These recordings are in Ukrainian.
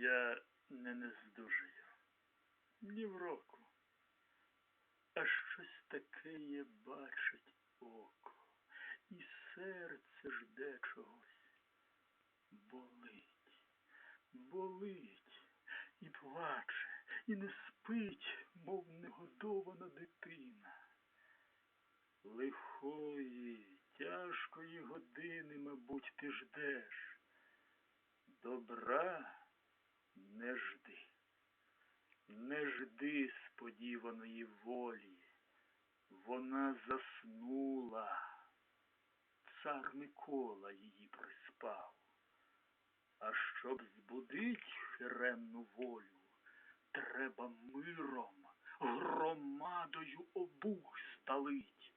Я не нездужаю. Ні в року. А щось таке є бачить око, і серце жде чогось. Болить, болить, і плаче, і не спить, мов негодована дитина. Лихої, тяжкої години, мабуть, ти ждеш. Добра не жди. Не жди сподіваної волі. Вона заснула. Цар Микола її приспав. А щоб збудить хиремну волю, треба миром, громадою обух сталить,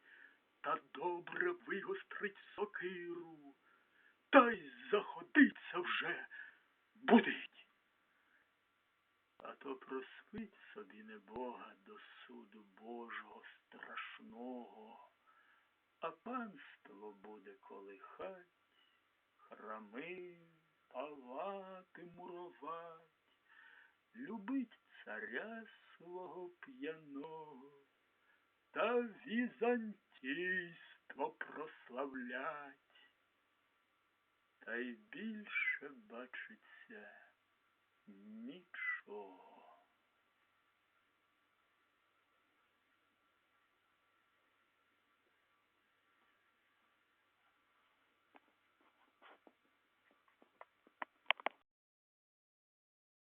та добре вигострить сокиру, та й А то проспить собі небога до суду Божого страшного, а панство буде колихать, храми, палати мурувать, любить царя свого п'яного, та візантійство прославлять. Та й більше бачиться school.